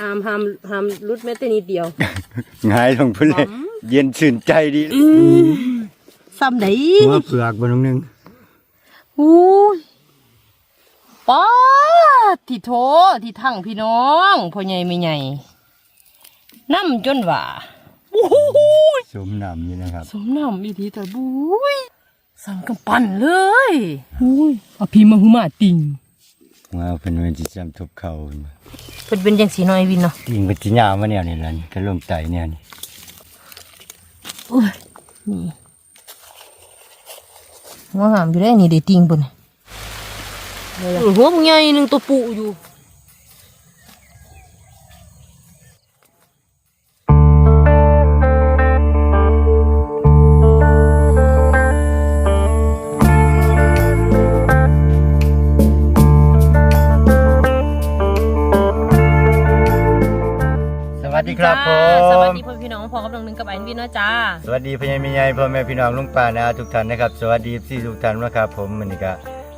ห้ามห้ามห้ามรุดแม้แต่นิดเดียวหงายลงพุ่นเลยหอมเย็นชื่นใจดีซ้ำไดหัวเปลือกบนนึงอู้ยป๊าดที่โถที่ทั้งพี่น้องพ่อใหญ่ไม่ใหญ่น้ำจนว่าโอ้โหสมน้ำนี่นะครับสมน้ำอีทีแต่บุ้ยสั่งกำปั้นเลยอุ้ยเอาพี่มาหือมาติง ว่าเป็นวันที่จำทบเขาเพิ่นเป็นจังสีน้อยวินเนาะติ่งเป็นจีนยาวมาแนวนี่แหละนี่ก็ลงไตแนวนี่โอ้ยนี่หัวหามอยู่ได้นี่เดติงเพิ่นเออหัวมึงใหญ่หนึงตัวปูอยู่ ครับผสวัสมดีพ่อพี่น้องพอกับน้องหนึงกับไอ้วินเนาะจ้า สวัสดีพี่ใหญ่พี่ใหญ่พ่อแม่พี่น้องลุงป้านะทุกท่านนะครับสวัสดีพี่ทุกท่านนะครับผมมันนี่ก็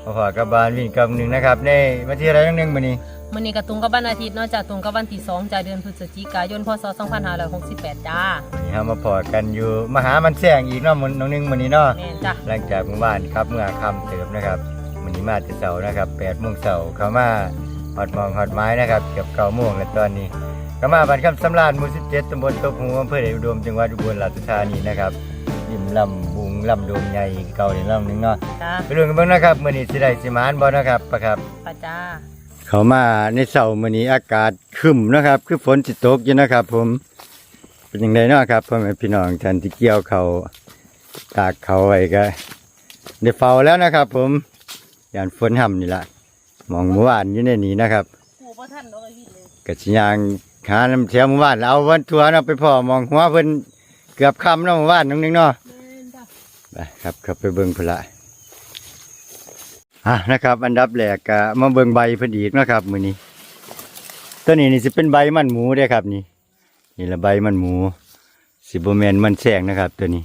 มาพอกับบานวิ่งกับหนึ่งนะครับในวันที่อะไรนั่งหนึ่งมันนี้มื้อนี้ก็ตรงกับวันอาทิตย์เนาะจ้าตรงกับวันที่2จ้าเดือนพฤศจิกายนพศ2568จ้าวันนี้เรามาพอกันอยู่มหามันแสงอีกเนาะมันน้องหนึงมันนี้เนาะแม่นจ้าหลังจากเมื่อวานครับเมื่อค่ำเติบนะครับมันนี้มาแต่เสาร์นะครับแปดโมงเสาร์เขามาหอดมองหอดไม้นะครับเกือบเก้าโมงแล้วตอนนี้ ก็มาบันคำสำราญหมู่สิบเจ็ดตำบลตบหูอำเภอเดชอุดมจังหวัดอุบลราชธานีนะครับริมลำบุงลำโดมใหญ่เก่าในลำหนึ่งเนาะจ้าไปดูกันเบ้างนะครับมื่อนี้สิได้สิมานบ่นะครับปะครับป้าจ้าเขามาในเสาร์มื่อนี้อากาศครึ้มนะครับ คือฝนสิตกอยู่นะครับ ผมเป็นยังไงเนาะครับพ่อแม่พี่น้องท่านที่เกี่ยวเขาตากเขาไว้ก็ได้เฝ้าแล้วนะครับ ผมยานฝนห่ำนี่ละมองเมื่อวานอยู่ในนี้นะครับปู่บ่ทันดอกไอ้วินเลย กะชิยาง หาน้ำเทียมเมื่อวานเอาวันทัวร์เนาะไปพ่อมองหัวเพิ่นเกือบคำเนาะเมื่อวานนึงนึงเนาะไปครับครับไปเบิ่งพละอะนะครับ อันดับแรกก็มาเบิ่งใบเพิ่นอีกนะครับมื้อนี้ตัวนี้นี่สิเป็นใบมันหมูเด้ครับนี่นี่ละใบมันหมูสิบ่แมนมันแสงนะครับ ตัวนี้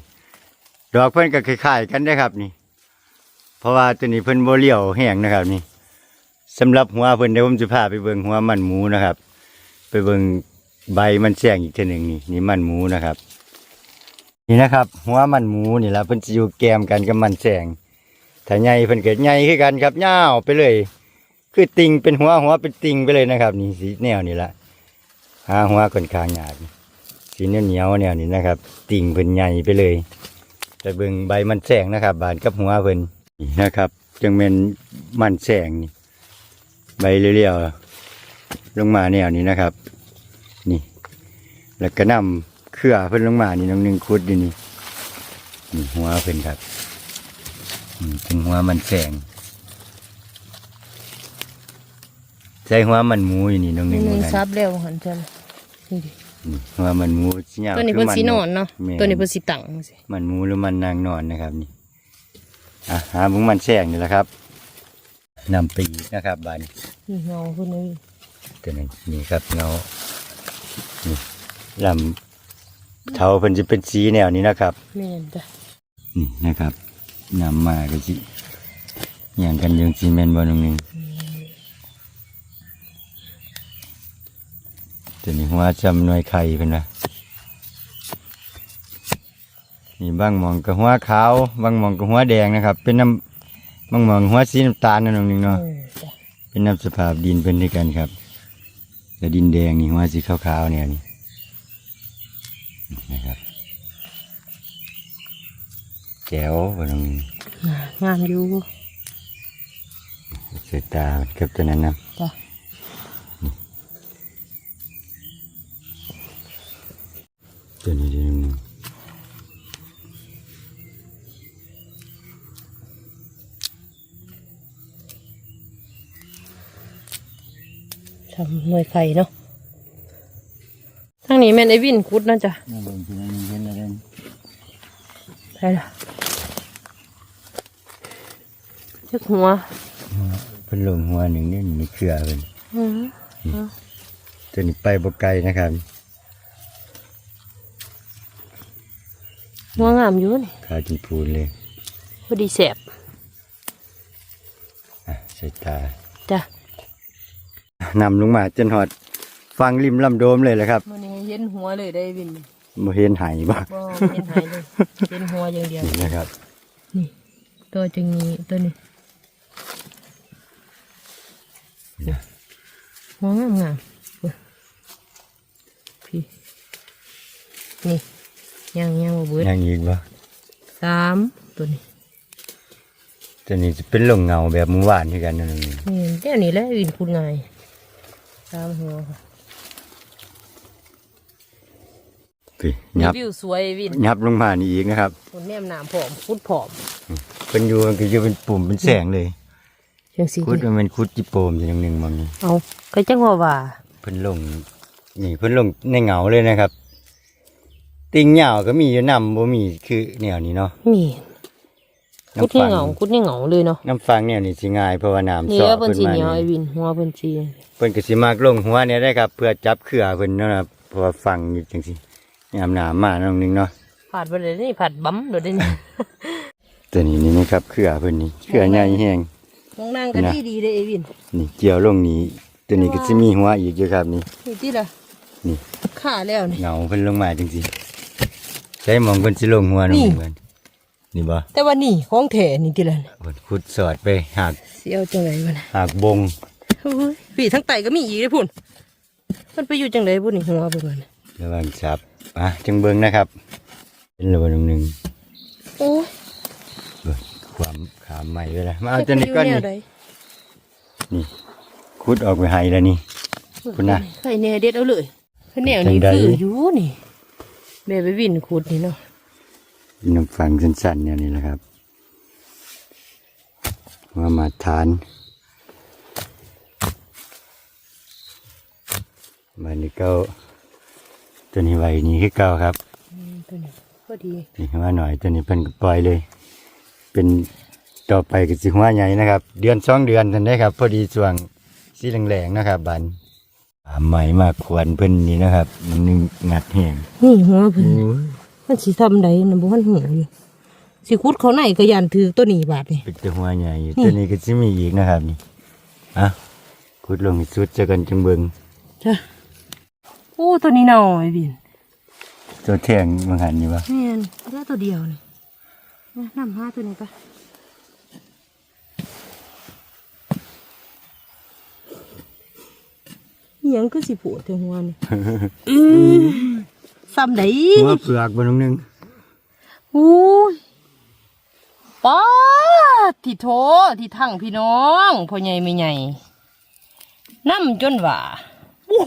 ดอกเพิ่นก็คล้ายๆกันเด้ครับนี่ เพราะว่าตัวนี้เพิ่นโบเลี้ยวแห้งนะครับ นี่สำหรับหัวเพิ่นเดี๋ยวผมจะพาไปเบิ่งหัวมันหมูนะครับ ไปเบิ่งใบมันแสงอีกทีหนึ่งนี่นี่มันหมูนะครับ นี่นะครับ หัวมันหมูนี่ละเพิ่นจะอยู่แกมกันกับมันแสงถ้าใหญ่เพิ่นเกิดใหญ่คือกันครับยาวไปเลย คือติงเป็นหัวหัวเป็นติงไปเลยนะครับ นี่สีแนวนี่ละหาหัวค่อนข้างหยาบสีเหนียวเหนียวแนวนี้นะครับ ติงเพิ่นใหญ่ไปเลยไปเบิ่งใบมันแสงนะครับ บานกับหัวเพิ่นนี่นะครับจังเป็นมันแสงนี่ใบเรียวๆ ลงมาแนวนี้นะครับ นี่ แล้วก็นำเครือเพิ่นลงมานี่น้องหนึ่งคุดอยู่นี่นี่หัวเพิ่นครับนี่เป็นหัวมันแสงใช่หัวมันหมูอยู่นี่น้องหนึ่งหเหมืนึอนงกันซับแล้วหันจ้ะนี่ดินี่หัวมันหมูสิยาวตัวนี้คืเพิ่นมัสินอนเนาะแม่ตัวนี้เพิ่นสิตั้งสิมันหมูหรือมันนางนอนนะครับนี่อะหาบุ้งมันแสงนี่แหละครับนำไปอีกนะครับบานนี่เงาเพิ่นเลย ตัวนี้นี่ครับเงานี่ลำเทาเพิ่นจะเป็นสีแนวนี้นะครับแม่นจ้ะนี่นะครับนำมาก็สิอย่างกันยังซีเมนต์บนตรงนึงตัวนี้หัวจำหน่วยไข่เป็นนะนี่บางหมองกับหัวขาวบางหมองกับหัวแดงนะครับ เป็นน้ำบางหมองหัวสีน้ำตาลนั่นตรงนึงเนาะเออจ้ะเป็นน้ำสภาพดินเป็นด้วยกันครับ แต่ดินแดงนี่หัวสีขาวๆเนี่ยนี่นะครับแจ๋วบนตรงนี้งามอยู่เสยตาเกับตัวนั้นนะจ้ะตัวนี้ตั ทำหน่วยไข่เนาะทางนี้แม่นไอ้วินคุดเนาะจ้ะน่าเบิ่งตัวนั้นเห็นอะไรไปละเช็กหัวเป็นลงหัวหนึ่งนี่มีเครือเป็นอือตัวนี้ไปบกไกลนะครับหัวงามอยู่นี่ขาจินพูนเลยพอดีแสบอะใส่ตาจ้ะ นำลงมาจนหอดฟังริมลำโดมเลยแหละครับมันนี่เห็นหัวเลยได้วินบ่เห็นไหายบ่บ่เห็นหายเลยเห็นหัวอย่างเดียวนี่นะครับ นี่ ตัวจึงนี้ตัวนี้หัวงามงามๆอุ๊ยพี่นี่ยังยังบ่เบิดยังอีกบ่สามตัวนี้ตัวนี้จะเป็นลงเงาแบบเมื่อวานที่กันนั่นเองนี่เดี๋ยวนี้แหละวินพูดง่าย สามหัวค่ะพี่ยับวิวสวยวินยับลงมานี่อีกนะครับคนแนมหนามผอมพุดผอมเป็นอยู่มันก็จะเป็นปุ่มเป็นแสงเลยจังสีคุดมันเป็นคุดจิโปมอย่างหนึ่งบางนี้เอาก็จังว่าว่าเพิ่นลงนี่เพิ่นลงในเงาเลยนะครับ ติงเหยาวก็มีอยู่นำบ่มีคือแนวนี้เนาะนี่ คุดน้ำนี่ฟังเหงาคุดนี่เหงาเลยเนาะน้ำฟังแนวนี้สิง่ายเพราะว่าน้ำนี่ซอว่าเพิ่นเพิ่นสีมาเหนียวไอ้นี่วินหัวเพิ่นสีเพิ่นก็สิมากลงหัวเนี่ยได้ครับเพื่อจับเขื่อเพิ่นเนาะครับเพราะว่าฟังอยู่จังซี่ยามหนามมาน้องหนึงเนาะผัดไปเลยนี่ผัดบั๊มโดดได้นี่ตัวนี้นี่นะครับเขื่อเพิ่นนี่เขื่อใหญ่แฮงมองนางกันนะดีดีเลยไอ้วินนี่เกี่ยวลงนี้ตัวนี้ก็สิมีหัวอีกอยู่ครับนี่นี่ที่ละนี่ขาแล้วนี่เงาเพิ่นลงมาจังซี่ใช้มองเพิ่นสิลงหัวน้องหนึงเพิ่น นี่บ่แต่ว่านี่ของแท้นี่ที่ละนี่เพิ่นขุดสอดไปหากสิเอาจังไดวะนะหากบงโอ้ยพี่ทั้งไตก็มีอีกเลยพุ่นมันไปอยู่จังไดพุ่นนี่หัวเพิ่นว่านะระวังจับอะจังเบิ่งนะครับ เป็นระเบิดหนึ่งโอ้ยเบิ่งความขามใหม่เลยละมาเอาตัวนี้ก่อนแนนี่วใดนี่ขุดออกไปให้แล้วนี่คุณน่ะไข่แน่เด็ดเอาเลยคือแนวนี้จังใดคืออยู่นี่แม่ไปวินขุดนี่เนาะ น้ำฟังสั้นๆเนี่ยนี่แหละครับว่ามาทานมันนี่เก้าตัวนี้ไว้นี่คือเก้าครับอืมตัวนี้พอดีนี่ว่าหน่อยตัวนี้เพิ่นก็ปล่อยเลย เป็นต่อไปก็สิหัวใหญ่นะครับ เดือนสองเดือนทันได้ครับ พอดีช่วงสีแรงๆนะครับบันอ่าใหม่มากควรเพิ่นนี่นะครับมันนึงงัดแห้งนี่หัวเพิ่น มันสิทำใดนะบ่ทันหูอยู่สิขุดเขาไหนก็ยันถือตัวนี้บาดนี่ เป็นตัวหัวใหญ่อยู่นี่ ตัวนี้ก็สิมีอีกนะครับนี่อะขุดลงให้สุดเจอกันจังเบิงจ้ะโอ้ตัวนี้เน่าไอ้วินตัวแท่งมังหันนี่ปะแม่นเหลือตัวเดียวนี่นะนำหาตัวนี้ปะอิหยังก็สิปวดเทหัวนี่อื้อ ซ้ำไดหัวเปลือกบนนึงอู้ยป้าดที่โถที่ทั้งพี่น้องพ่อใหญ่ไม่ใหญ่น้ำจนว่าโอ้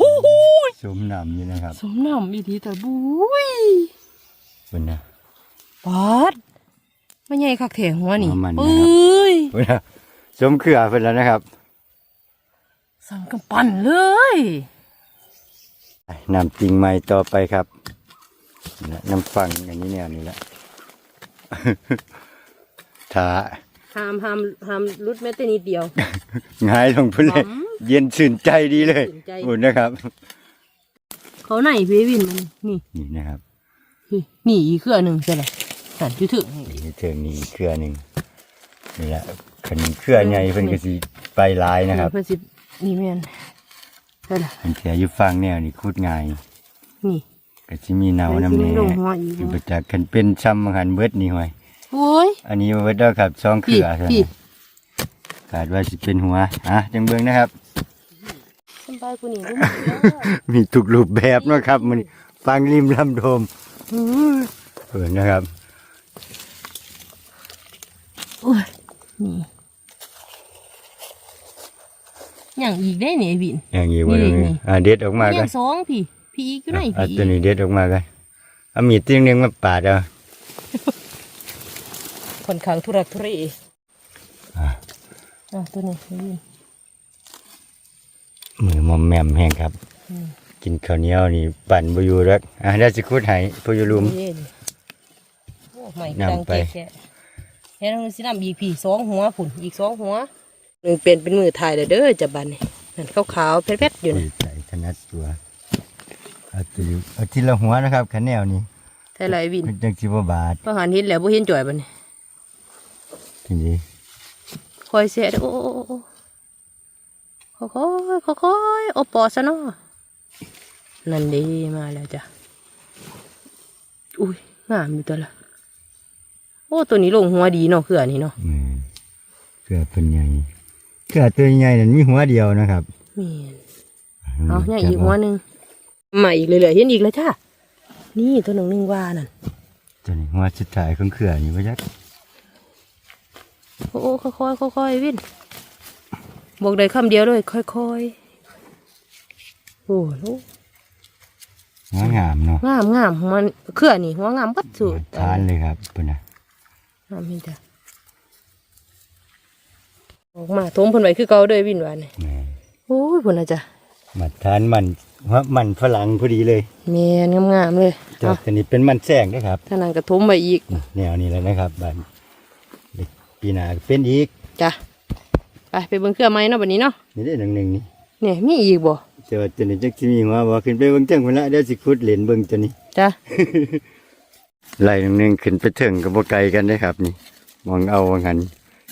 ยสมน้ำอยู่นะครับสมน้ำอีทีแต่บุ้ยเป็นนะปาดไม่ใหญ่คักแถงหัวนี่หัวมันนะครับเอ้ยเป็นนะสมเขื่อเพิ่นแล้วนะครับสั่งกำปั้นเลยน้ำจริงใหม่ต่อไปครับ นี่แหละน้ำฟังอย่างนี้แนวนี้แหละถ้าห้ามห้ามห้ามรุดแม้แต่นิดเดียวง่ายลงพุ่นเลยหอมเย็นชื่นใจดีเลยชื่นใจอุ่นนะครับ เขาไหนเววินมันนี่นี่นะครับนี่นี่อีกเครือหนึ่งใช่ไหมหันจุถึงนี่นี่เทิงนี้เครือหนึ่งนี่แหละขันเครือใหญ่เพิ่นก็สิไปหลายนะครับเพื่อสินี่แม่นใช่ละมันเสียอยู่ฟังแนวนี่คูดง่ายนี่ ก็สิมีเนาน้ำไปแน่สิลงหัวอีกอยู่ประจักษ์คันเป็นช้ำหันเบิดนี่ห่วยโอ้ยอันนี้เบิดแล้วครับสองเคพี่รือเท่าพี่นั้นคาดว่าสิเป็นหัวอะจังเบิ่งนะครับ สบายกูนี่รู้มีทุกรูปแบบเนาะครับมันฟังริมลำโดมเออนะครับโอ้ยนี่อย่างอีกได้เนี่ยวิน อย่างนี้วันนี่นี้นี่ อะเด็ดออกมาอกัย่านงสองพี่ พี่อีกอยู่ไหนเอาพี่ตัวนี้เด็ดออกมากันเอามีดติ้งหนึงมาปาดเอาค่อนข้างทุรักทุเลอะอะตัวนี้วินมือมอมแมมแห้งครับอืมกินข้าวเหนียวนี่ปั่นบอยู่รักอะได้สิคุดให้ผู้อยู่ลุม เย็นโอ้ไม่นำดังไปเจ๊แค่แค่ต้องสินำอีกพี่สองหัวผุนอีกสองหัวหนึ่งเป็นเป็นมือถ่ายเลยเด้อจะบันนี่นั่นขาวๆเพชรๆอยู่อุ้นะยใส่ถนัดตัวเอาตัวอยู่เอาทีละหัวนะครับขันแนวนี่ไทยไรวินเป็นจังสิบ่บาทพอหันเห็นแล้วบ่เห็นจ่อยบันนี่ทีนี้คอยเสียเด้อโอ้โอ้โอ้โอ้ค่อยๆค่อยๆโอปอซะเนาะนั่นดีมาแล้วจ้ะอุ้ยงามอยู่ตัวละโอ้ตัวนี้ลงหัวดีเนาะเขื่อนี่เนาะแม่นเกลือเป็นใหญ่เกลือตัวใหญ่นั่นมีหัวเดียวนะครับแม่นเอาเนี่ยอีกหัวหนึ่ง มาอีกเลยเหลือๆเห็นอีกแล้วจ้านี่ตัวหนึ่งหนึ่งว่านั่นตัวนี้หัวสุดท้ายของเกลือนี่ว่าจักโอ้ค่อยๆค่อยๆวินบอกได้คำเดียวเลยค่อยๆโอ้โหหัวงามเนาะงามงามมันเครือนี่หัวงามปัดสุดทานเลยครับเพิ่นน่ะงามนี่จ้ะออกมาทมเพิ่นไว้คือเก่าเด้อวินวานนี่แม่นโอ้ยเพิ่นน่ะจ้ะ มาทานมันหัวมันฝรั่งพอดีเลยแม่นงามๆเลยแต่เอาตัวนี้เป็นมันแสงนะครับท่านั้นก็ทมไว้อีก แนวนี้แหล้วนะครับบัดปีหน้าก็เป็นอีกจ้ะไปไปเบิ่งเครือไม้เนาะบัดนี้เนาะนี่ได้หนึ่งหนึ่งนี่เนี่ยมีอีกบ่แต่ว่าตัวนี้จักสิมีหัวบ่ขึ้นไปเบิ่งเทิงพุ่นละเดี๋ยวสิขุดเหรียญเบิ่งตัวนี้จ้ะไล่หนึ่งหนึ่งขึ้นไปเทิงก็บ่ไกลกันได้ครับ นี่มองเอาว่างั้น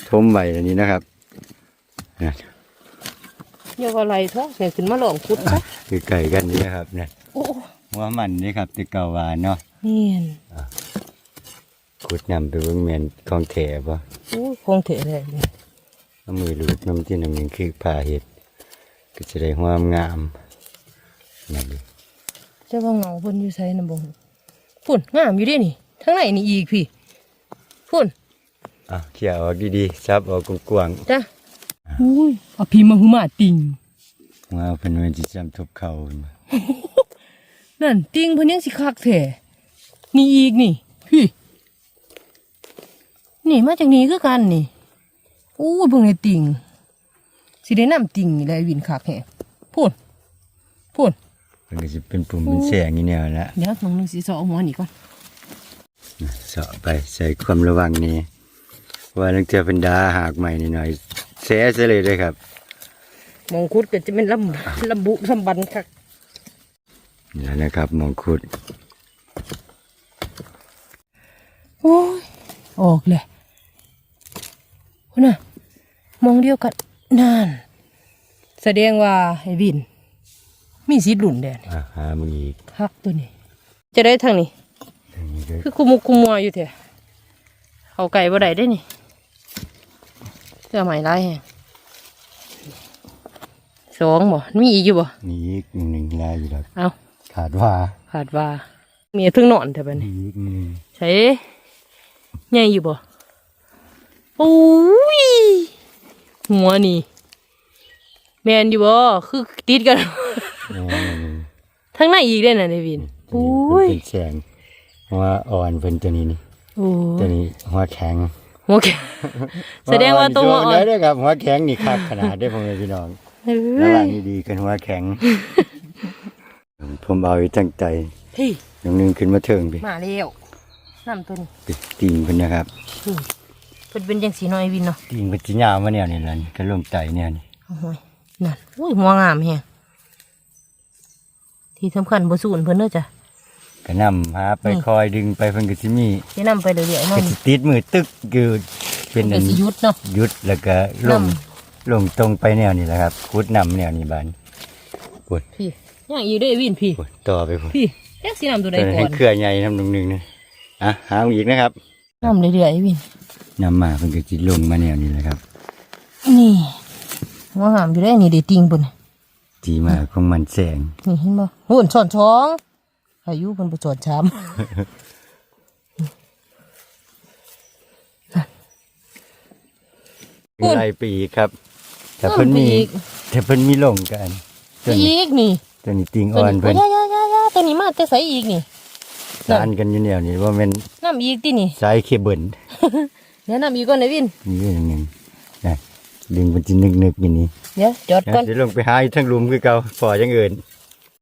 ทมไว้อันนี้นะครับนะ เดี๋ยวก็ไล่ท้องเนี่ยขึ้นมาลองขุดซะคือไก่กันนี่นะครับนะโอ้หัวมันนี่ครับแต่เก่าว่าเนาะแม่นขุดนำไปเบิ่งแม่นของแท้บ่โอ้ยคงเถอะเลยนี่เอามือลูบน้ำที่หนึ่งหนึ่งคือผ่าเห็ดก็จะได้หัวงามนั่นดิจะว่าเงาเพิ่นอยู่ไสน่ะบ่พุ่นงามอยู่เด้นี่ทั้งไหนนี่อีกพี่พุ่นอะเขี่ยออกดีๆซับออกกว้างจ้ะ อุ้ยเอาพี่มาหือมาติงๆหัวเป็นเวนที่จำทบเข่านั่นติงเพิ่นยังสิคักแท้นี่อีกนี่พี่นี่มาจากนี้คือกันนี่อู้ยเบิ่งไอ้ติงสิได้นํติงนี่แหละวินคักแฮะพูดพูดมันก็จะเป็นปุ่มเป็นแสงอย่างนี้แหละเดี๋ยวน้องนึงสิสอเอาหัวนี่ก่อนเสาะไปใส่ความระวังนี่ว่านังเจอเป็นดาหากใหม่นิดหน่อย แสซะเลยเลยครับมองคุดก็จะเป็นลำลำบุลำบันคักนี่นะครับมองคุดโอ้ยออกเลยคุณน่ะมองเดียวกันนั่นแสดงว่าไอ้วิน มีสีหลุนแดนอะหามึงอีกคักตัวนี้ จะได้ทางนี้อันนี้ก็คือคุมุกคุมัวอยู่เถอะเอาไก่บ่ได้ได้นี่ เสื้อใหม่ลายแฮงสองบ่มีอีกอยู่บ่มีอีกหนึ่งลายอยู่แล้วเอาขาดว่าขาดว่ามีเพิ่งนอนเถอะบัดมีนี้อีกหนึ่งใช่ใหญ่อยู่บ่โอ้ยหัวนี่แมนอยู่บ่คือติดกันแม่นทั้งในอีกได้น่ะในวินโอ้ยเป็นแสงหัวอ่อนเป็นตัวนี้นี่โอ้ตัวยนี้หัวแข็ง หัวแข็งแสดงว่าตัวหัวอ่อนได้ด้วยครับหัวแข็งนี่คักขนาดได้อพ่อแม่พี่น้องเฮ้ระหว่างยนี้ดีกันหัวแข็ง ผมเอาไว้ตั้งใจพี่อย่างหนึงขึ้นมาเทิงไปมาแล้วน้ำตัวนี้ไปติ่งเพิ่นนะครับนี่เพิ่นเป็นจังสีน้อยวินเนาะติ่งเพิ่นสิยาวมาแนวนี่ล่ะนี่ก็ลงไตเนี่ยนี่โอ้ยนั่นโอ้ยหัวงามแฮงที่สำคัญบ่สูญเพิ่นเด้อจ้ะ ก็นํหาไปคอยดึงไปเพิ่นก็สิมีสินํไปเรื่อยๆก็เนาะสิติดมือตึกคือเป็นเพิ่อันนก็สิหยุดเนาะหยุดแล้วก็ลงนลงตรงไปแนวนี้แหละครับคุดนำแนวนี้บานปวดพี่ยังอยู่เด้อวินพี่ปวดต่อไปปวดพี่แท็กสีน้ำตัวใดตัวนั้นก่อให้นเครือใหญ่น้ำหนึ่งหนึ่งนะอะหาอีกนะครับน้ำเรื่อยๆวินนำมาเพิ่นก็จิลงมาแนวนี้แหละครับ นี่หัวงามอยู่ได้นี่เดติงปุ่นจีมาของมันแสงนี่เห็นบ่หุ่นสอนช้อง อายุเพิ่นบ่สอนช้ำพูดไล่ไปอีกครับ แต่เพิ่นมีอีกแต่เพิ่นมีลงกันตัวนี้อีกนี่ตัวนี้ติงตัอ่วอนนี้เพิ่นยายายาตัวนี้มาแต่ใสอีกนี่สานกันอยู่แนวนี้ว่ามันน้ำอีกตินี่สายเคเบิลเดี๋ยวน้ำอีกก่อนนะวินมีอยู่อย่างหนึงนะดึงมันจะนึกๆอยู่นี่เดี๋ยวจอดก่อนเดี๋ยวลงไปหาอีกทั้งหลุมคือเก่าพอจังเอิน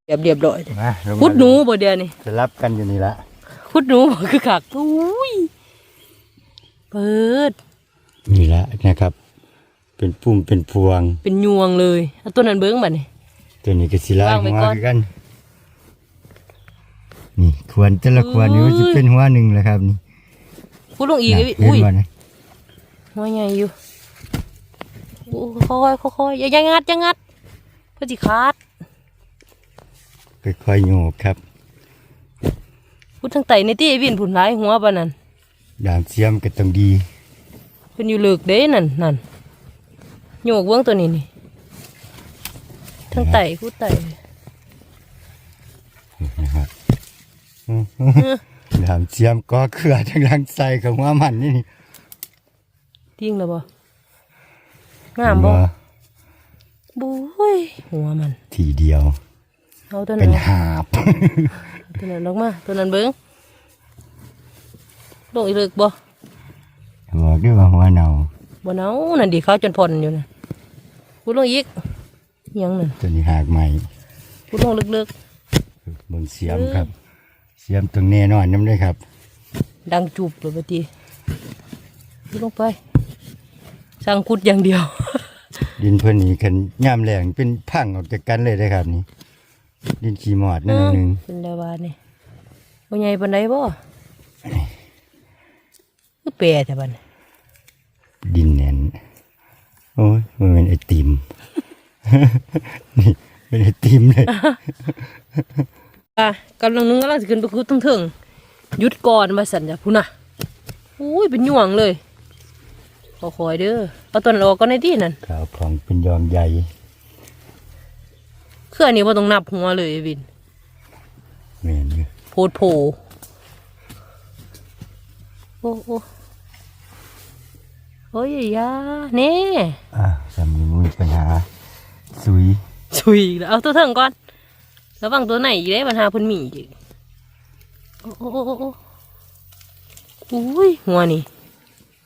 เรียบเรียบร้อยมาลงมาขุดหนูบ่เดี๋ยวนี่สลับกันอยู่นี่ละขุดหนูบ่คือคักอุ้ยเปิด นี่ละนะครับ เป็นปุ่มเป็นพวง เป็นยวงเลยเอาตัวนั้นเบิ่งบัดนี่ ตัวนี้ก็สิลายวางไว้หัวก่อนคือกัน นี่ควรแต่ละควรนี่มันจะเป็นหัวหนึ่งแหละครับนี่ขุดลงอีกน่ะไอ้วิเห็นอุ้ยบ่นะหัวใหญ่อยู่โอ้ค่อยๆค่อยๆอย่าอย่างัดอย่างัดเพื่อสิขาด ค่อยๆโยกครับพูดทั้งไตในที่ไอ้วินผุนหลายหัวปะนั่นดามเสียมก็ต้องดีเพิ่นอยู่เลิกเด้นั่นนั่นโยกเบื้องตัวนี้นี่ทั้งไตพูดไตนะครับดามเสียมก็เครือทั้งรังใส่ของว่ามันนี่นี่ทิ้งแล้วบ่งามบ่ว่าบุ้ยหัวมัน ทีเดียว เอาตัวเป็นั้นนหาบ ตัวนั้นลงมาตัวนั้นเบิ้งลงอีกเลิกบ่บอกด้วยว่าหัวเน่าบ่เนานั่นดิเขาจนพ่นอยู่นะพูดลงอีกอิหยังนั่นตัวนี้หากใหม่พูดลงลึกเบิ่งเสียมครับ เสียมตรงแน่นอนน้ำด้วยครับๆ ดังจูบเลยบัดนี้พูดลงไปสร้างคุดอย่างเดียว ดินเพื่อนนี่กันย่ามแรงเป็นพังออกจากกันเลยได้ครับนี่ ดินขี้หมอดนั่นหนึ่งเป็นดาวานี่บ่ใหญ่ปานใดบ่คือแปรแต่บัดนี้ดินแน่นโอ้ยมันเป็นไอติมนี่เป็นไอติมเลยอะกำลังนึงกำลังสิขึ้นไปคุดทั้งเถิงหยุดก่อนมาสั่นจ้ะพุ่นน่ะอุ้ยเป็นหยวงเลยขอคอยเด้อเอาตัวนั้นออกก็ในที่นั่นขาวของเป็นยองใหญ่เครื่องนี้บ่ต้องนับหัวเลยไอ้วินแม่นอยู่โพดโผโอ้โอ้โอ้ยอยาเน่อะสำนีมีปัญหาสุยชุยอีกแล้วเอาตัวเถิงก่อนระวังตัวไหนอีกได้ปัญหาเพิ่นมีอีกโอ้โอ้โอ้โอ้โอ้อุ้ยหัวนี่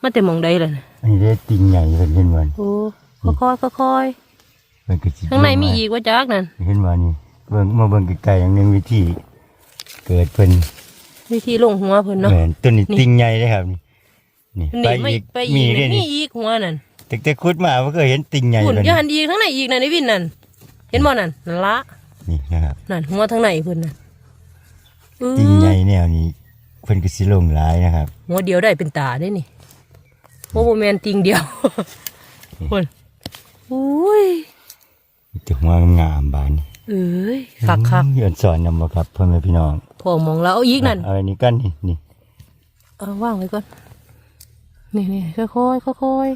มาแต่หมองใดล่ะนะอันนี้ได้ติงใหญ่เป็นเห็นวันโอ้ค่อยๆค่อย มันก็สิๆข้างในมีอีกว่าจักนั่นเห็นว่านี่เบิ่งมาเบิ่งไกลๆอย่างหนึงวิธีเกิดเป็นวิธีลงหัวเพิ่นเนาะแม่นต้นนี้ติงใหญ่เลยครับนี่นี่นี่ไม่ไปอีมีกได้นี่มีนี่อีกหัวนั่นแต่แต่คุดมาเพิ่งเคยเห็นติงใหญ่หุ่นเลยอยันอีกทั้งในอีกนั่นไอ้วินนั่นเห็นบ่นั่นนั่นละนี่นะครับ นั่นหัวทั้งในเพิ่นน่ะอื้อติงใหญ่แนวนี้เพิ่นก็สิลงหลายนะครับ หัวเดียวได้เป็นตาได้นี่โอ้โหแมนติงเดียวคนอุ้ย มีแต่หัวงามๆบานเอ้ยคักคักเยือนสอนนำบ่ครับพ่อแม่พี่น้องๆพอมองแล้วเอาอีกนั่นเอาอันนี้กันนี่นี่เอาว่างไว้ก่อนนี่นี่ค่อยค่อยๆค่อย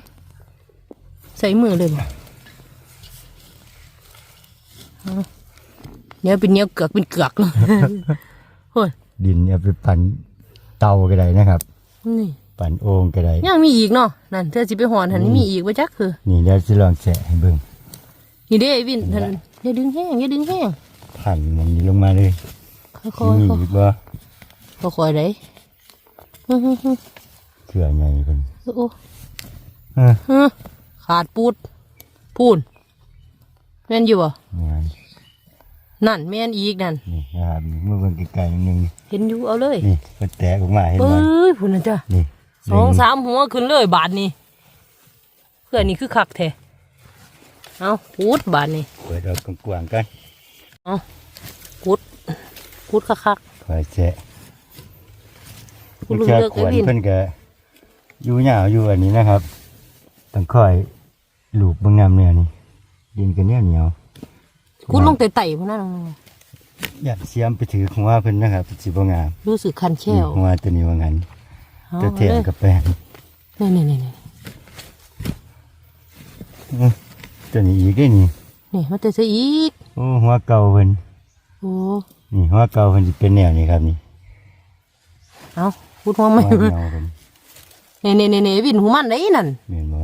ๆใส่มือเลยบ่เอาเนี้ยเป็นเนี้ยเกือกเป็นเกือกเลยโอ้ยดินเอาไปปั่นเตาก็ได้นะครับนี่ปั่นโอ่งก็ได้ยังมีอีกเนาะนั่นเธอสิไปหอนหันนี่มีอีกว่าจักคือ นี่เดี๋ยวสิลองแสะให้เบิ่ง นี่เด้ไอ้วินท่านอย่าดึงแห้งอย่าดึงแห้งพันมันนี้ลงมาเลยค่อยสิมีอีกบ่ๆค่อยๆค่อยๆได้ฮึฮึฮึเถื่อใหญ่เพิ่นโอ้เออฮึขาดปูดพูนแม่นอยู่บ่นี่นนั่นแม่นอีกนั่นนี่นะครับเมื่อเบิ่งไกลๆนิดนึงเห็นอยู่เอาเลยนี่เพิ่นแตกออกมาเห็นเอ้บ่ยพูนนะจ้ะนี่สองสามหัวขึ้นเลยบาทนี่เพื่อนนี่คือคักแท้ เอาพูดบาทนี่เปิดออกกว้างๆกันเอาพูดพูดคักคักคอยแสะๆพูดเลืแค่อกขไอ้วนวินเพิ่นก็อยู่ยาวอยู่อันนี้นะครับต้องคอยลูบเบิ่งน้ำเนี่ยนี่ดินก็เหนียวเหนียวพูดลงไต่ๆพูดนั่นลงอยากเสียมไปถือหัวเพิ่นนะครับสิบ่งามรู้สึกคันแค่วหัวตัวนี้ว่างั้นเอาตัวเทียมเลยกับแป้งนี่นี่นี่นี่อื้อ ตัวนี้อีกได้นี่นี่มันจะเสียอีกโอ้หัวเก่าเพิ่นโอ้นี่หัวเก่าเพิ่นสิเป็นแนวนี้ครับนี่เอาพูดวหัไม่วเงาเพิ่นนี่นี่นี่นี่วินหัวมันได้นั่นแม่นบ่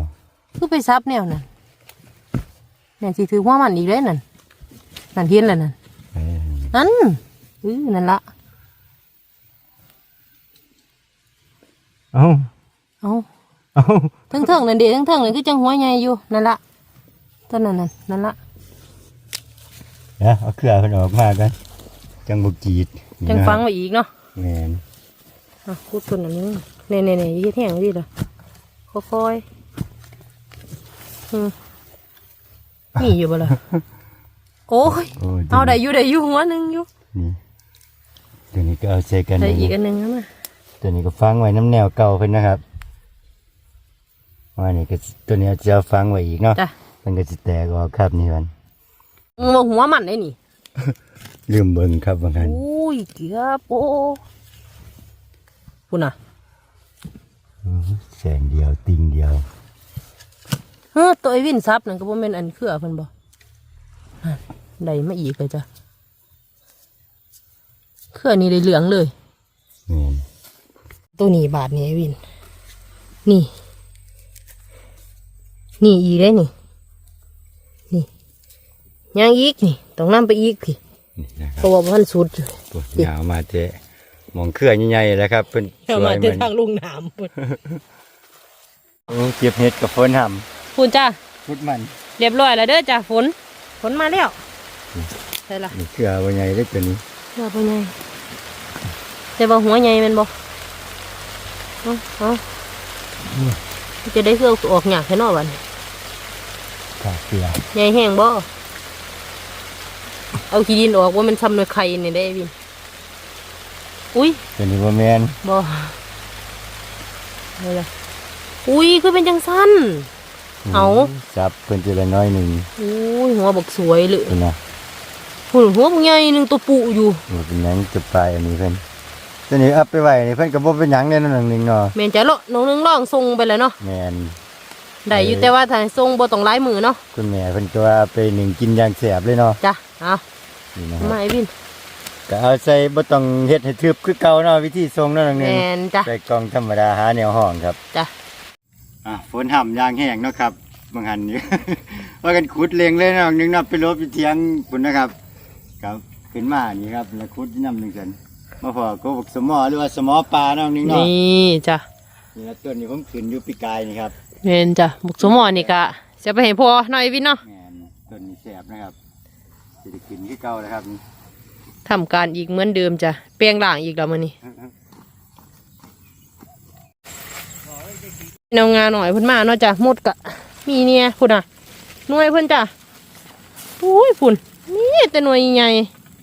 คือไปซับแนวนั่นเนี่ยสิถือหัวมันอีกเลยนั่นนั่นเห็นแล้วนั่นเออนั่นเออนั่นละเอ้าเอาเอ้าทั้งเทิงนั่นเดีทั้งเทิงนั่นคือจังหัวใหญ่อยู่นั่นละ ต้นนั่นนั่นนั่นละเดี๋ยวเอาเครือเพิ่นออกมากันจังบ่กรีดนี่จังนะฟังไว้อีกเนาะแม่นอะพูดคนอันนี้เนี่ยเนี่ยเนี่ยยืดแห้งดิล่ะค่อยๆอืมมีอยู่บ่ล่ะโอ้ยโอ้ยเอาได้อยู่ได้อยู่หัวหนึ่งอยู่นี่ตัวนี้ก็เอาใส่กันได้นี่อีกอันหนึ่งนะตัวนี้ก็ฟังไว้น้ำแนวเก่าเพิ่นนะครับว่านี่ก็ตัวนี้จะเอาฟังไว้อีกเนาะ จ้ะ มันก็สิแตกออกครับนี่มันมึงว่าหัวมันได้นี่ลืมเบิ่งครับบางคันอุ้ยเกือบโอ้คุณน่ะแสงเดียวติงเดียวเฮ้อตัวไอ้วินซับนั่นก็บ่แม่นอันเครือเพิ่นบ่นั่นได้มาอีกเลยจ้ะเครือนี่ได้เหลืองเลย นี่ตัวนี้บาทนี่ไอ้วิน นี่ นี่อีกได้นี่นี่ ยังอีกนี่ต้องนำไปอีกพี่นี่นะคเพรับราะว่ามันสุดอยู่ปวดยาวมาเจ๊มองเครือใหญ่ๆแล้วครับเป็นสเอาวมายเหเดิมืนอนทางลุงน้ำพุ่นโอ้เก็บเห็ดกับฝนหพุ่นจ้าำพุดมัน เรียบร้อยแล้วเด้อจ้าฝนฝนมาแล้วใช่ละนี่เครือว่าใหญ่ได้ตัวนี้เรือบ่ใหญ่แต่ว่าหัวใหญ่แมันบ่เอาเอาจะได้เครื่องออกหยากแค่นอวันกาเกลือใหญ่แห้งบ่ เอาขี้ดินออกว่ามันซ้ำในไข่นี่ได้วินอุ้ยตัวนี้ว่าแมนบ่เอาเลยอุ้ยคือเป็นจังสั้น เอาจับเพิ่นจะละน้อยหนึ่งอุ้ยหัวบักสวยเลยนี่นะหุ่นหัวบักใหญ่หนึงตัวปุอยู่นี่เป็นหยังจะปลายอันนี้เพิ่นตัวนี้เอาไปไว้นี่เพิ่นก็บ่เป็นหยังแน่นอนหนึ่งเนาะแม่นจะเลาะน้องนึงล่องทรงไปแล้วเนาะแมนได้อยู่แต่ว่าถ้าทรงบ่ต้องลายมือเนาะคุณแม่เพิ่นก็ว่าไปหนึ่งกินอย่างแสบเลยเนาะจ้ะเอา นี่นะครับมาไอ้วินก็เอาใส่บ่ต้องเฮ็ดให้ทึบคือเก่าเนาะวิธีทรงเนาะหแมนึ่งนจ้ะ ใส่กล่องธรรมดาหาแนวห้องครับจ้ะ อะฝนห่ำยางแห้งเนาะครับบางหันนี่ ว่ากันขุดเลงเลยเนาะนึงนับไปลบอยู่เทียงปุ่นนะครับครับขึ้นมานี่ครับแล้วขุดที่น้ำหนึ่งเซนมาพอก็บอกสมอหรือว่าสมอปลาเนาะนึงเนาะนี่จ้ะนี่นะต้นนี้ผมขึ้นอยู่ปีกายนี่ครับ แมนจ้ะบุกสมอนี่กะจะไปให้พ่อหน่อยวินเนาะ แม่นต้นนี้แสบนะครับ สิได้กินที่เก่าแล้วครับนี่ทำการอีกเหมือนเดิมจ้ะเปลียงล่างอีกแล้วมื้อนี้แนวงานหน่อยเพิ่นมาเนาะจ้ะหมดกะ มีเนี่ยพุ่นอะหน่วยเพิ่นจ้ะอุ้ยพุ่นนี่แต่หน่วยใหญ่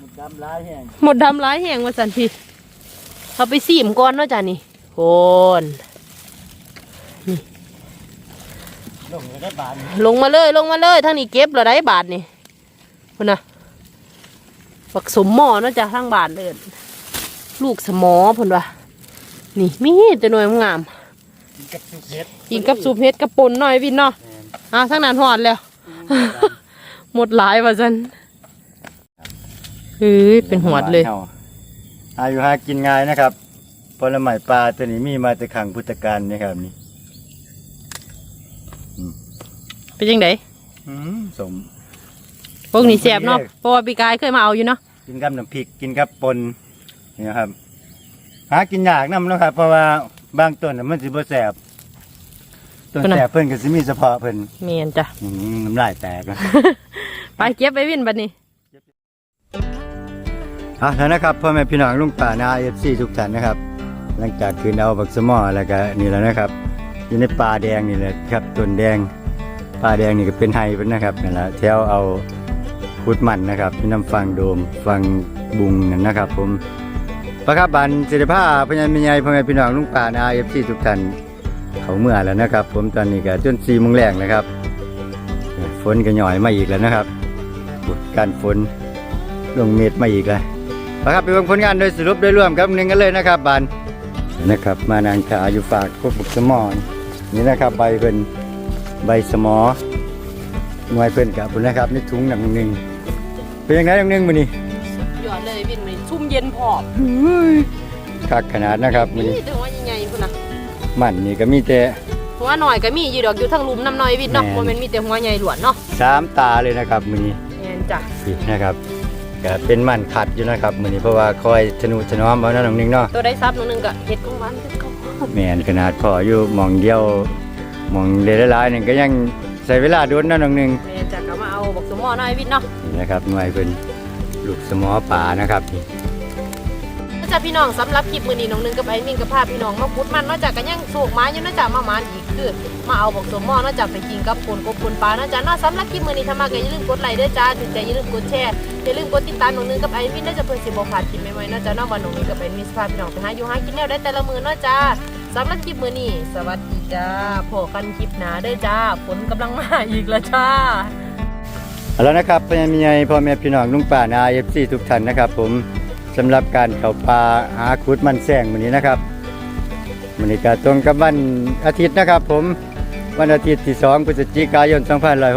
มันดำร้ายแห้งหมดดำร้ายแหงว่าสันพี่เอาไปซีมก่อนเนาะจ้ะนี่โคนลงเลยได้บานนี่ลงมาเลยลงมาเลยทางนี้เก็บเราได้บาทนี่ พุ่นน่ะฝักสมหมอเนาะจ้ะทางบาทเลยลูกสมอพุ่นว่ะนี่มีแต่หน่วยงามกินกับสุกเห็ดกินกับซุปเฮ็ดกับปนหน่อยวินเนาะแม่นอ่าทางนั้นหอดแล้ว หมดหลายว่าจันเฮ้ยเป็นหวดเลยอายุหากินง่ายนะครับผลไม้ปลาตัวนี้มีมาแต่ขังพุทธกาลนะครับนี่เป็นยังไงอืมสม พวกนี้แสบเนาะเพราะว่าปีกายเคยมาเอาอยู่เนาะกินกับน้ำพริกกินกับปนนี่นะครับ หากินยากนํเนาะครับ เพราะว่าบางต้นน่ะมันสิบ่แสบต้นแสบเพิ่นก็สิมีเฉพาะเพิ่นเมียนจ้ะอืมน้ำลายแตกนะไปเก็บไปวินบัดนี้อะแล้วนะครับพ่อแม่พี่น้องลุงป่านาเอฟซีทุกท่านนะครับ หลังจากคืนเอาบักสมอแล้วก็นี่แล้วนะครับอยู่ในป่าแดงนี่แหละครับต้นแดงป่าแดงนี่ก็เป็นไฮเป็นนะครับนั่นแหละแถวเอา พุดมันนะครับที่น้ำฟังโดมฟังบุงนะครับ ผมประคับบันเสด็จผ้าพพญามิญญพ่อแม่พี่น้องลุงป่านาเอฟซีทุกท่านเขาเมื่อแล้วนะครับ ผมตอนนี้ก็จนสี่โมงแรงนะครับฝนก็หน่อยมาอีกแล้วนะครับการฝนลงเม็ดมาอีกแล้วนะครับไปเบิ่งผลงานโดยสรุปโดยรวมครับหนึ่งกันเลยนะครับบานนะครับมานางขาอยู่ฝากกบุกสมอนนี่นะครับใบเป็นใบสมอหน่วยเพิ่นกับพุ่นะครับนี่ถุงหนังหนึ่ง เป็นยังไงหนังหนึ่งมื้อนี้หยอดเลยวินมันชุ่มเย็นพอบคักขนาดนะครับมื้อนี่นี้แต่หัวใหญ่ๆพุ่นน่ะมันนี่ก็มีแต่หัวหน่อยก็มีอยู่ดอกอยู่ทั้งหลุมน้ำน้อยวินเนาะแม่นบ่แม่นมีแต่หัวใหญ่หลวนเนาะสามตาเลยนะครับมื้อนี้แม่นจ้ะนี่นะครับก็เป็นมันขัดอยู่นะครับมื้อนี้เพราะว่าคอยทนุถนอมเอาเนาะน้องหนึงเนาะตัวได้ซับหนึงก็เฮ็ดของหวานคือเก่าแม่นขนาดพออยู่หมองเดียวหมองเดลหลายๆนึงก็ยังใช้เวลาโดนเนาะน้องหนึงแม่นจ้ะก็มาเอาบักสมอหน่อยวินเนาะ นะครับหน่วยเป็นลูกสมอป่านะครับนี่จ้ะพี่น้องสำหรับคลิปมือนี้น้องนึงกับไอ้มินกับพาพี่น้องมาพุดมันนาะจ้ะก็ยังสูกไม้ยู่เนาะจ้ะมาหมานอีกคือ มาเอาบักสมอนาะจ้ะไปกินกับปนกบปนปลานาะจ้ะเนาะสำหรับคลิปมือนี้ถ้ามาก็อย่าลืมกดไลค์ด้อจ้าถึงใจอย่าลืมกดแชร์อย่าลืมกดติดตามน้องนึงกับไอ้มินเด้อจ้ะเพื่อนสิบ่พลาดคลิปใหม่ๆนาะจ้ะเนาะว่าน้องนึงกับไอ้มินสิพาพี่น้องไปหาอยู่หากินแนวได้แต่ละมือนาะจ้าสำหรับคลิปมือนี้สวัสดีจ้าพบกันคลิปหนาเด้จ้าฝนกำลังมาอีกแล้วจ้า แล้วนะครับพ่อแม่พี่ใหญ่พ่อแม่พี่น้องลุงป้านาเอฟซีทุกท่านนะครับ ผมสำหรับการเข้าป่าหาขุดมันแสงวันนี้นะครับวันนี้ก็ตรงกับวันอาทิตย์นะครับ ผมวันอาทิตย์ที่2พฤศจิกายน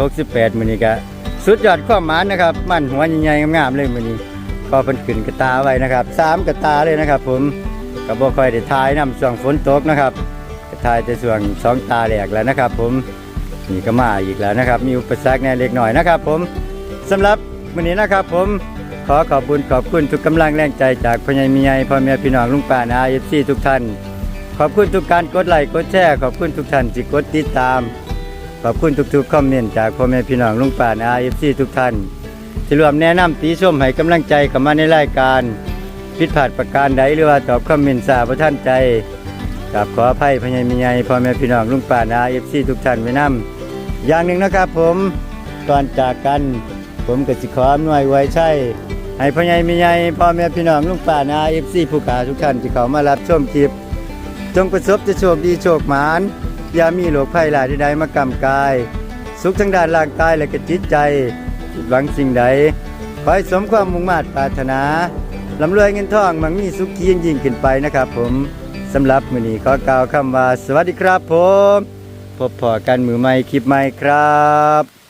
2568มื้อนี้ก็สุดยอดความหมานนะครับ มันหัวใหญ่ๆงามๆเลยมื้อนี้ก็เพิ่นขึ้นกระตาไว้นะครับสามกระตาเลยนะครับ ผมก็บ่ค่อยได้ทายนํช่วงฝนตกนะครับก็ทายแต่ช่วงสองตาแรกแล้วนะครับ ผม นี่ก็มาอีกแล้วนะครับ มีอุปสรรคแน่เล็กหน่อยนะครับ ผมสำหรับวันนี้นะครับ ผมขอขอบคุณขอบคุณทุกกำลังแรงใจจากพ่อใหญ่มีใหญ่พ่อแม่พี่น้องลุงป้านาเอฟซีทุกท่าน ขอบคุณทุกการกดไลค์กดแชร์ขอบคุณทุกท่านที่กดติดตาม ขอบคุณทุกๆคอมเมนต์จากพ่อแม่พี่น้องลุงป้านาเอฟซีทุกท่าน ที่รวมแนะนำตีชมให้กำลังใจเข้ามาในรายการ ผิดพลาดประการใดหรือว่าตอบคอมเมนต์สาประท่านใจ กับขออภัยพ่อใหญ่มีใหญ่พ่อแม่พี่น้องลุงป้านาเอฟซีทุกท่านไว้นำอย่างหนึ่งนะครับผมก่อนจากกัน ผมก็สิขออำนวยไว้ใช่ให้พ่อใหญ่มีใหญ่พ่อแม่พี่น้องลุงป้านาเอฟซีผู้ขาทุกท่านที่เขามารับชมคลิป จงประสบจะโชคดีโชคหมานอย่ามีโรคภัยหลายใดๆมากำกาย สุขทั้งด้านร่างกายและก็จิตใจหวังสิ่งใดขอให้สมความมุ่งมา่ปรารถนาลำรวยเงินทองมั่งมีสุขียิ่งยิ่งขึ้นไปนะครับผม สำหรับมือนี้ขอกล่าวคำว่า สวัสดีครับผม พบพอกันมือใหม่คลิปใหม่ครับ